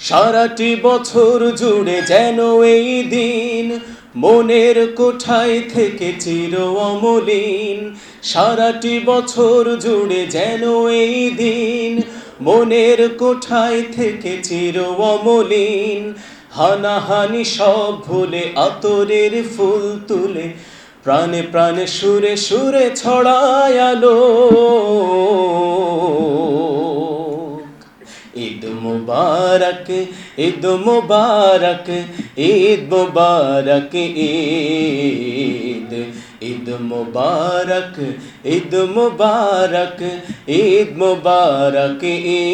সারাটি বছর জুড়ে যেন এই দিন মনের কোঠায় থেকে চির অমলিন। সারাটি বছর জুড়ে যেন এই দিন মনের কোঠায় থেকে চির অমলিন। হানাহানি সব ভুলে আতরের ফুল তুলে প্রাণে প্রাণে সুরে সুরে ছড়ায় আলো। মুবারক, ঈদ মুবারক ঈদ মুবারক, ঈদ ঈদ মুবারক ঈদ মুবারক ঈদ মুবারক, ঈদ।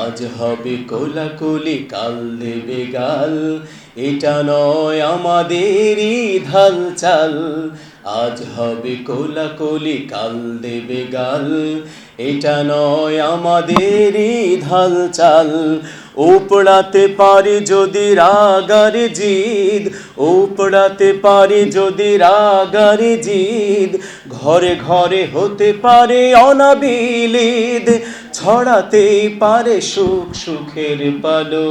আজ হবে কোলাকুলি, কাল দেবে গাল এটা নয় আমাদেরই ঢাল চাল। আজ হবে কোলাকুলি, কাল দেবে গাল। এটা নয় আমাদেরই ঢাল চাল। উপড়াতে পারি যদি রাগার জিদ। উপড়াতে পারি যদি রাগার জিদ। ঘরে ঘরে হতে পারে অনাবিলিদ। ছড়াতে পারে সুখ সুখের পালো।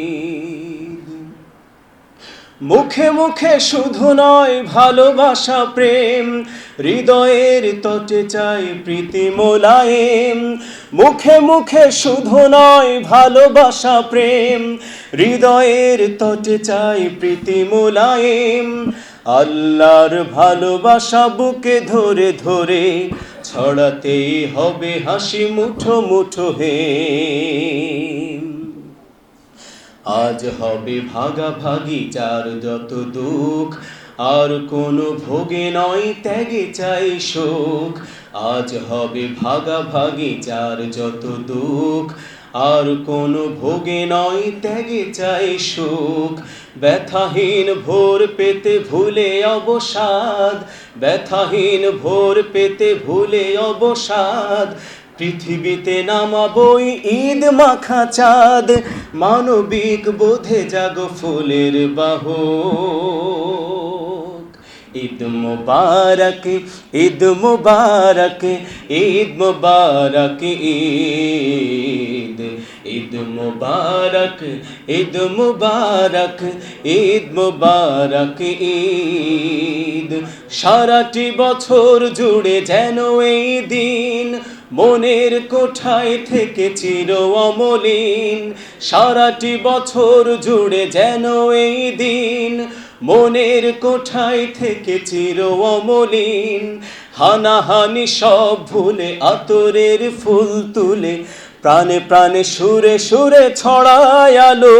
মুখে মুখে শুধু নয়, ভালোবাসা, প্রেম, হৃদয়ের তটে চাই প্রীতি মোলায়েম। মুখে মুখে শুধু নয়, ভালোবাসা, প্রেম, হৃদয়ের তটে চাই প্রীতি মোলায়েম। আল্লাহর ভালোবাসা বুকে ধরে ধরে ছড়াতেই হবে হাসি মুঠো মুঠো হে। আজ হবে ভাগাভাগি, যার যত দুঃখ, আর কোনো ভোগে নয়, ত্যাগে চাই সুখ। আজ হবে ভাগাভাগি, যার যত দুঃখ, আর কোনো ভোগে নয়, ত্যাগে চাই সুখ। ব্যথাহীন ভোর পেতে ভুলে অবসাদ, ব্যথাহীন ভোর পেতে ভুলে অবসাদ পৃথিবীতে নামাবই ঈদ মাখা চাঁদ, মানবিক বোধে জাগ ফুলের বাহ ঈদ মুবারক ঈদ মুবারক ঈদ মুবারক, ঈদ। ঈদ মুবারক ঈদ মুবারক ঈদ মুবারক, ঈদ। সারাটি বছর জুড়ে যেন এই দিন মনের কোঠায় থেকে চির অমলিন। সারাটি বছর জুড়ে যেন এই দিন মনের কোঠায় থেকে চির অমলিন। হানাহানি সব ভুলে আতরের ফুল তুলে প্রাণে প্রাণে সুরে সুরে ছড়ায় আলো।